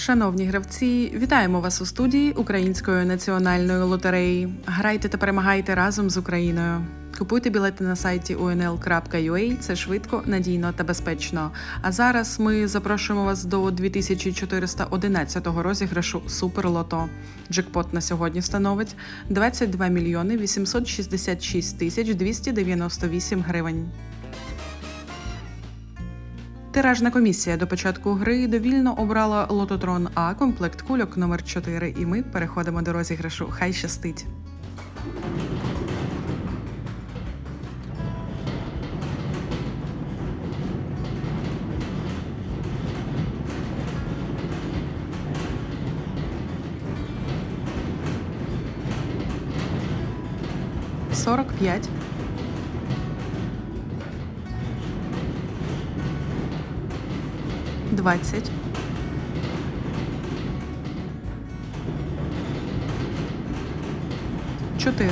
Шановні гравці, вітаємо вас у студії Української національної лотереї. Грайте та перемагайте разом з Україною. Купуйте білети на сайті unl.ua, це швидко, надійно та безпечно. А зараз ми запрошуємо вас до 2411 розіграшу Суперлото. Джекпот на сьогодні становить 22 мільйони 866 тисяч 298 гривень. Тиражна комісія до початку гри довільно обрала лототрон А комплект кульок номер 4 і ми переходимо до розіграшу. Хай щастить. Сорок п'ять. Двадцять. Чотири.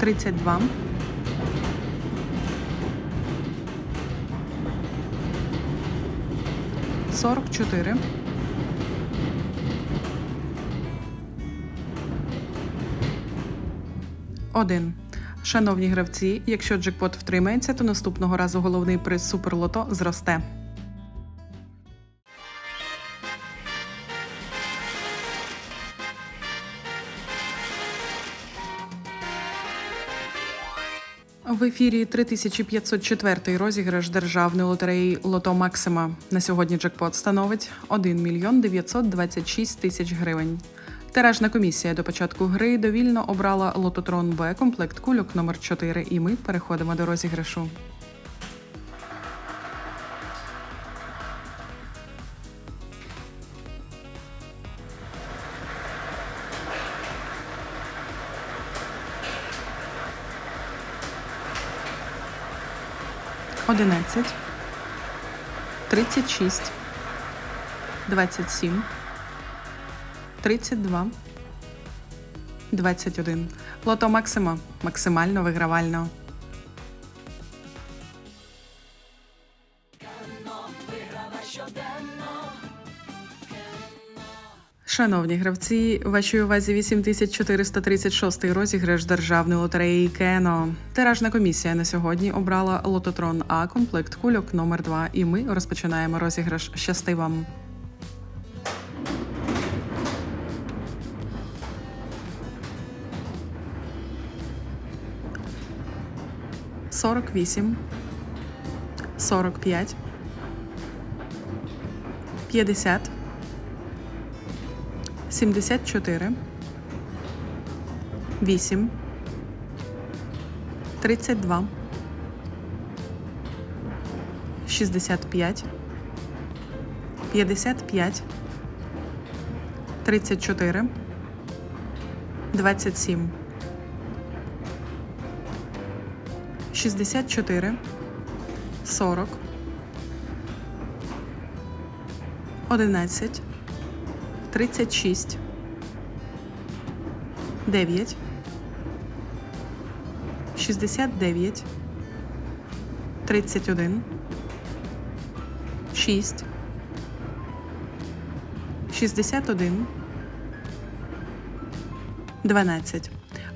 Тридцять два. Сорок чотири. Один. Шановні гравці, якщо джекпот втримається, то наступного разу головний приз Суперлото зросте. В ефірі 3504 розіграш державної лотереї Лото Максима. На сьогодні джекпот становить 1 мільйон 926 тисяч гривень. Тиражна комісія до початку гри довільно обрала лототрон Б комплект кульок номер 4 і ми переходимо до розіграшу. Одинадцять, тридцять шість, двадцять сім. 32, 21. Лото Максима. Максимально вигравально. Шановні гравці, вашій увазі 8436 розіграш державної лотереї Кено. Тиражна комісія на сьогодні обрала лототрон А комплект кульок номер 2 І ми розпочинаємо розіграш. Щасти вам! 48, 45, 50, 74, 8, 32, 65, 55, 34, 27, 64, 40, 11, 36, 9, 69, 31, 6, 61, 12.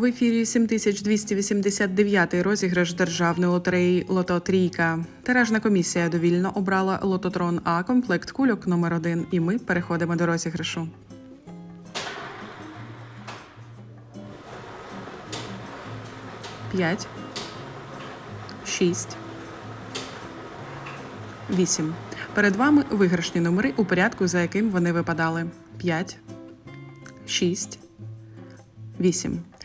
В ефірі 7289 розіграш державної лотереї Лото Трійка. Тиражна комісія довільно обрала лототрон А комплект кульок номер 1 і ми переходимо до розіграшу. П'ять. Шість. Вісім. Перед вами виграшні номери у порядку, за яким вони випадали. П'ять. Шість. Вісім.